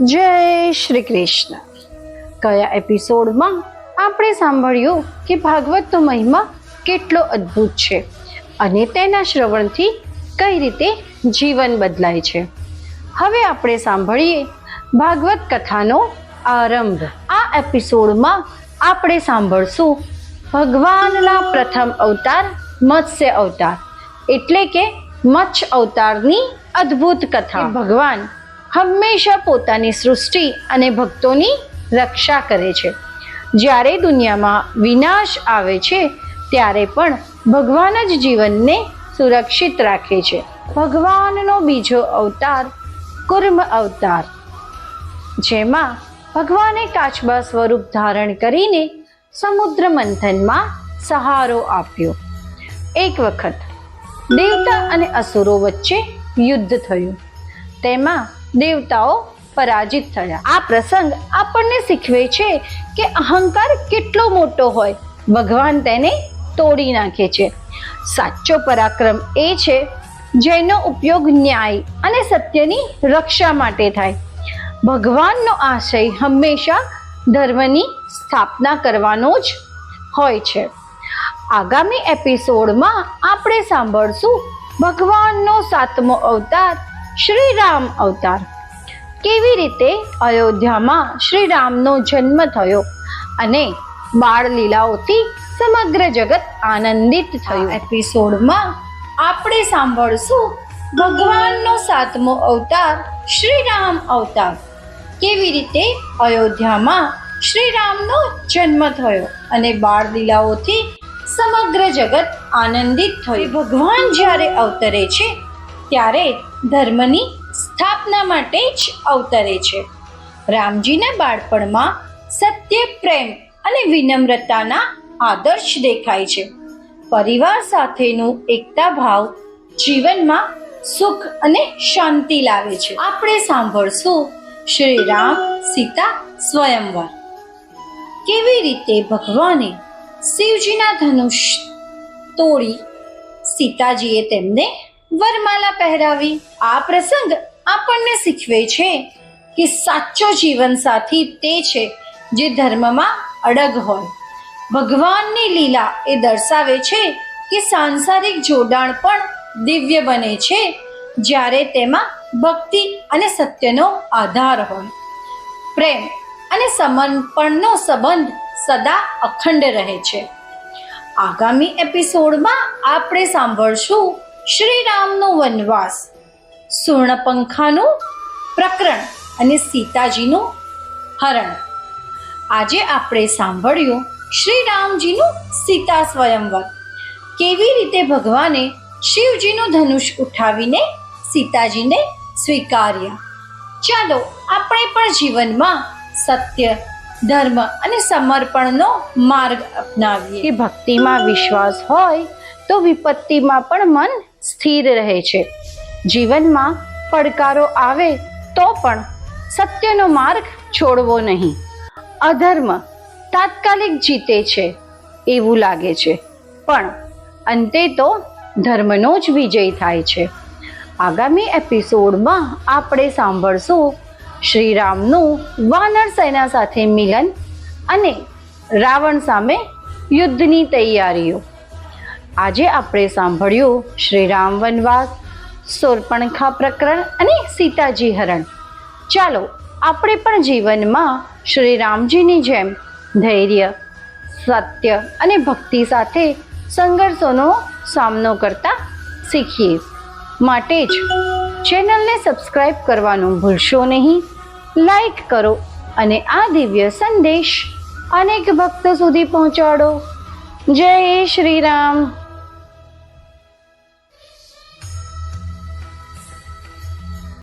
જય શ્રી કૃષ્ણ. કયા એપિસોડમાં આપણે સાંભળ્યું કે ભાગવતનો મહિમા કેટલો અદ્ભુત છે અને તેના શ્રવણથી કઈ રીતે જીવન બદલાય છે. હવે આપણે સાંભળીએ ભાગવત કથાનો આરંભ. આ એપિસોડમાં આપણે સાંભળશું ભગવાનના પ્રથમ અવતાર, મત્સ્ય અવતાર. એટલે કે મચ્છ અવતારની અદ્ભુત કથા. ભગવાન હંમેશા પોતાની સૃષ્ટિ અને ભક્તોની રક્ષા કરે છે. જ્યારે દુનિયામાં વિનાશ આવે છે, ત્યારે પણ ભગવાન જ જીવનને સુરક્ષિત રાખે છે. ભગવાનનો બીજો અવતાર કુર્મ અવતાર. જેમાં ભગવાને કાચબા સ્વરૂપ ધારણ કરીને સમુદ્ર મંથનમાં સહારો આપ્યો. એક વખત દેવતા અને અસુરો વચ્ચે યુદ્ધ થયું. તેમાં દેવતાઓ પરાજિત થયા. આ પ્રસંગ આપણને શીખવે છે કે અહંકાર કેટલો મોટો હોય. ભગવાન તેને તોડી નાખે છે. સાચો પરાક્રમ એ છે જેનો ઉપયોગ ન્યાય અને સત્યની રક્ષા માટે થાય. ભગવાનનો આશય હંમેશા ધર્મની સ્થાપના કરવાનો જ હોય છે. આગામી એપિસોડમાં આપણે સાંભળશું ભગવાનનો સાતમો અવતાર શ્રી રામ અવતાર. કેવી રીતે અયોધ્યામાં શ્રી રામનો જન્મ થયો અને બાળ લીલાઓથી સમગ્ર જગત આનંદિત થયું? એપિસોડમાં આપણે સાંભળશું ભગવાનનો સાતમો અવતાર શ્રી રામ અવતાર. કેવી રીતે અયોધ્યામાં શ્રી રામનો જન્મ થયો અને બાળ લીલાઓથી સમગ્ર જગત આનંદિત થયું? ભગવાન જ્યારે અવતરે છે ત્યારે ધર્મની સ્થાપના માટે જ અવતરે છે. રામજીના બાળપણમાં સત્ય, પ્રેમ અને વિનમ્રતાના આદર્શ દેખાય છે. પરિવાર સાથેનું એકતા ભાવ જીવનમાં સુખ અને શાંતિ લાવે છે. આપણે સાંભળશું શ્રી રામ સીતા સ્વયંવર. કેવી રીતે ભગવાને શિવજીના ધનુષ તોડી સીતાજીએ તેમને વરમાલા પહેરાવી. આ પ્રસંગ આપણને શીખવે છે કે સાચો જીવનસાથી તે છે જે ધર્મમાં અડગ હોય. ભગવાનની લીલા એ દર્શાવે છે કે સાંસારિક જોડાણ પણ દિવ્ય બને છે જ્યારે તેમાં ભક્તિ અને સત્યનો આધાર હોય. પ્રેમ અને સમર્પણનો સંબંધ સદા અખંડ રહે છે. આગામી એપિસોડમાં આપણે સાંભળશું શ્રી રામનો વનવાસ, સુર્ણપંખાનું પ્રકરણ અને સીતાજીનું હરણ. આજે આપણે સાંભળ્યું શ્રી રામજીનું સીતા સ્વયંવર. કેવી રીતે ભગવાને શિવજીનું ધનુષ ઉઠાવીને સીતાજીને સ્વીકાર્યા? ચાલો આપણે પણ જીવનમાં સત્ય, ધર્મ અને સમર્પણનો માર્ગ અપનાવીએ. કે ભક્તિમાં વિશ્વાસ હોય તો વિપત્તિમાં પણ મન સ્થિર રહે છે. જીવનમાં પડકારો આવે તો પણ સત્યનો માર્ગ છોડવો નહીં. અધર્મ તાત્કાલિક જીતે છે એવું લાગે છે. પણ અંતે તો ધર્મનો જ વિજય થાય છે. આગામી એપિસોડમાં આપણે સાંભળશું શ્રીરામનું વાનર સેના સાથે મિલન અને રાવણ સામે યુદ્ધની તૈયારીઓ. આજે આપણે સાંભળ્યું શ્રી રામ વનવાસ, સોરપણખા પ્રકરણ અને સીતાજી હરણ. ચાલો, આપણે પણ જીવનમાં શ્રી રામજીની જેમ ધૈર્ય, સત્ય અને ભક્તિ સાથે સંઘર્ષોનો સામનો કરતા શીખીએ. માટે જ ચેનલને સબસ્ક્રાઈબ કરવાનું ભૂલશો નહીં લાઈક કરો અને આ દિવ્ય સંદેશ અનેક ભક્તો સુધી પહોંચાડો. જય શ્રી રામ.